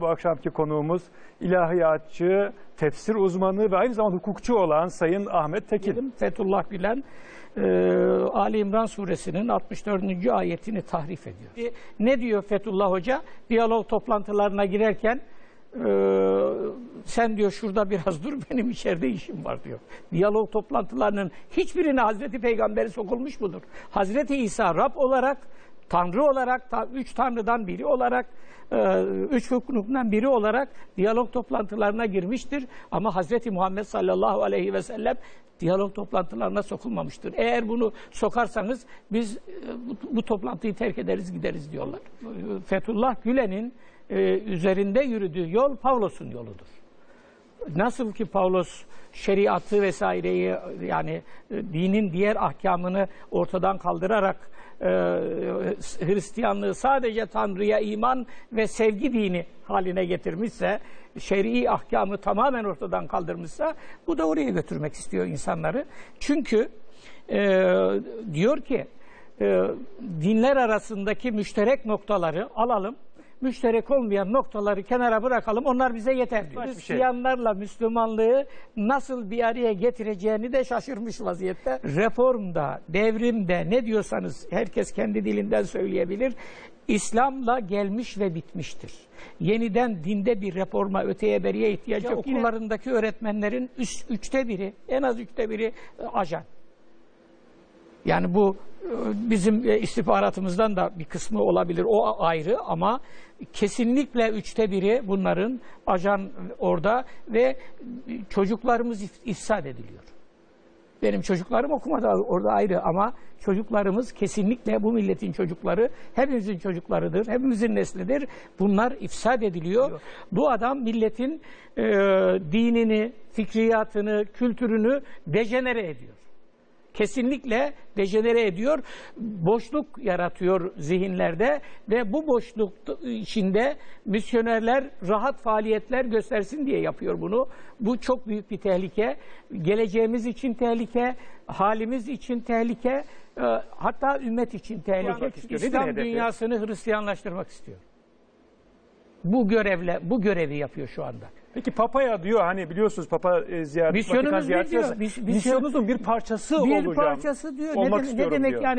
Bu akşamki konuğumuz ilahiyatçı, tefsir uzmanı ve aynı zamanda hukukçu olan Sayın Ahmet Tekin. Fethullah Gülen e, Ali İmran suresinin 64. ayetini tahrif ediyor. E, ne diyor Fethullah Hoca? Diyalog toplantılarına girerken e, sen diyor şurada biraz dur benim içeride işim var diyor. Diyalog toplantılarının hiçbirine Hazreti Peygamber'i sokulmuş mudur? Hazreti İsa Rab olarak Tanrı olarak, üç Tanrı'dan biri olarak, e, üç hükmünden biri olarak diyalog toplantılarına girmiştir. Ama Hazreti Muhammed sallallahu aleyhi ve sellem diyalog toplantılarına sokulmamıştır. Eğer bunu sokarsanız biz e, bu, toplantıyı terk ederiz gideriz diyorlar. Fethullah Gülen'in e, üzerinde yürüdüğü yol Pavlos'un yoludur. Nasıl ki Pavlos şeriatı vesaireyi yani dinin diğer ahkamını ortadan kaldırarak e, Hristiyanlığı sadece Tanrı'ya iman ve sevgi dini haline getirmişse, şer'i ahkamı tamamen ortadan kaldırmışsa bu da oraya götürmek istiyor insanları. Çünkü e, diyor ki e, dinler arasındaki müşterek noktaları alalım müşterek olmayan noktaları kenara bırakalım. Onlar bize yeter diyor. şey. Hristiyanlarla Müslümanlığı nasıl bir araya getireceğini de şaşırmış vaziyette. Reformda, devrimde ne diyorsanız herkes kendi dilinden söyleyebilir. İslam'la gelmiş ve bitmiştir. Yeniden dinde bir reforma öteye beriye ihtiyaç yok. Okullarındaki öğretmenlerin üç, üçte biri, en az üçte biri e, ajan. Yani bu e, bizim e, istihbaratımızdan da bir kısmı olabilir. O ayrı ama kesinlikle üçte biri bunların ajan orada ve çocuklarımız if- ifsad ediliyor. Benim çocuklarım okumadı orada ayrı ama çocuklarımız kesinlikle bu milletin çocukları hepimizin çocuklarıdır, hepimizin neslidir. Bunlar ifsad ediliyor. Bu adam milletin e, dinini, fikriyatını, kültürünü dejenere ediyor kesinlikle dejenere ediyor. Boşluk yaratıyor zihinlerde ve bu boşluk içinde misyonerler rahat faaliyetler göstersin diye yapıyor bunu. Bu çok büyük bir tehlike. Geleceğimiz için tehlike, halimiz için tehlike, e, hatta ümmet için tehlike. İslam dünyasını Hristiyanlaştırmak istiyor. Bu görevle bu görevi yapıyor şu anda. Peki Papa'ya diyor hani biliyorsunuz Papa e, ziyaret, Misyonumuz Vatikan ne ziyareti diyor? yasa- Mis- misyon- misyonunuzun bir parçası bir olacağım. parçası diyor. Ne, Olmak demek- ne istiyorum demek diyor. yani